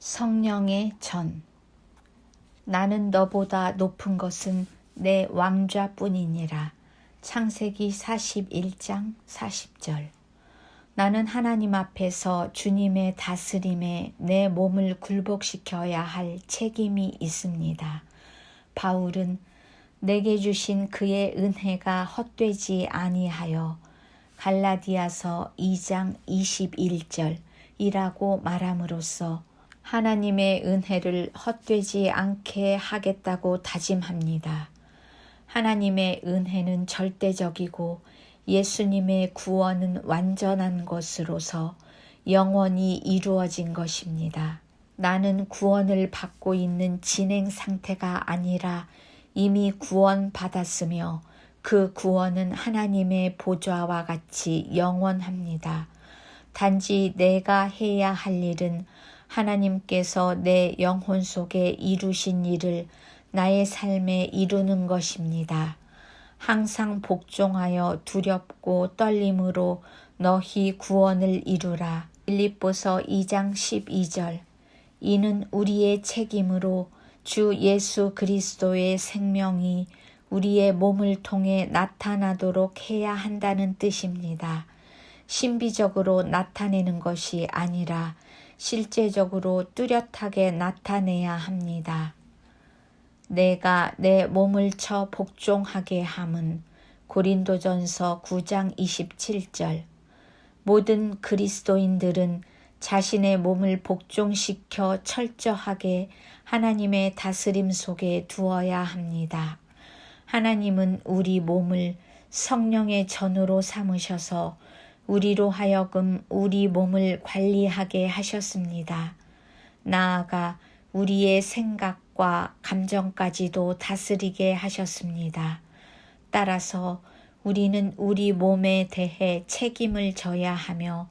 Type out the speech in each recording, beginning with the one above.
성령의 전 나는 너보다 높은 것은 내 왕좌뿐이니라. 창세기 41장 40절 나는 하나님 앞에서 주님의 다스림에 내 몸을 굴복시켜야 할 책임이 있습니다. 바울은 내게 주신 그의 은혜가 헛되지 아니하여 갈라디아서 2장 21절이라고 말함으로써 하나님의 은혜를 헛되지 않게 하겠다고 다짐합니다. 하나님의 은혜는 절대적이고 예수님의 구원은 완전한 것으로서 영원히 이루어진 것입니다. 나는 구원을 받고 있는 진행 상태가 아니라 이미 구원받았으며 그 구원은 하나님의 보좌와 같이 영원합니다. 단지 내가 해야 할 일은 하나님께서 내 영혼 속에 이루신 일을 나의 삶에 이루는 것입니다. 항상 복종하여 두렵고 떨림으로 너희 구원을 이루라. 빌립보서 2장 12절. 이는 우리의 책임으로 주 예수 그리스도의 생명이 우리의 몸을 통해 나타나도록 해야 한다는 뜻입니다. 신비적으로 나타내는 것이 아니라 실제적으로 뚜렷하게 나타내야 합니다. 내가 내 몸을 쳐 복종하게 함은 고린도전서 9장 27절 모든 그리스도인들은 자신의 몸을 복종시켜 철저하게 하나님의 다스림 속에 두어야 합니다. 하나님은 우리 몸을 성령의 전으로 삼으셔서 우리로 하여금 우리 몸을 관리하게 하셨습니다. 나아가 우리의 생각과 감정까지도 다스리게 하셨습니다. 따라서 우리는 우리 몸에 대해 책임을 져야 하며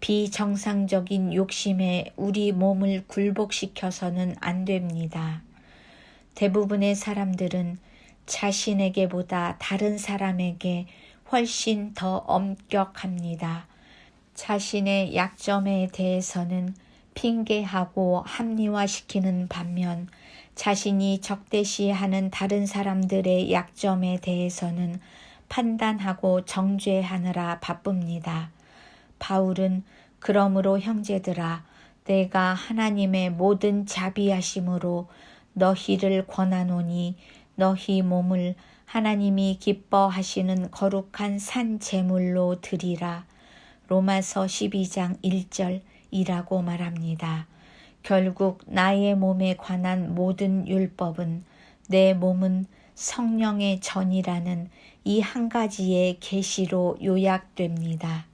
비정상적인 욕심에 우리 몸을 굴복시켜서는 안 됩니다. 대부분의 사람들은 자신에게보다 다른 사람에게 훨씬 더 엄격합니다. 자신의 약점에 대해서는 핑계하고 합리화시키는 반면 자신이 적대시하는 다른 사람들의 약점에 대해서는 판단하고 정죄하느라 바쁩니다. 바울은 그러므로 형제들아 내가 하나님의 모든 자비하심으로 너희를 권하노니 너희 몸을 하나님이 기뻐하시는 거룩한 산 제물로 드리라. 로마서 12장 1절이라고 말합니다. 결국 나의 몸에 관한 모든 율법은 내 몸은 성령의 전이라는 이 한 가지의 계시로 요약됩니다.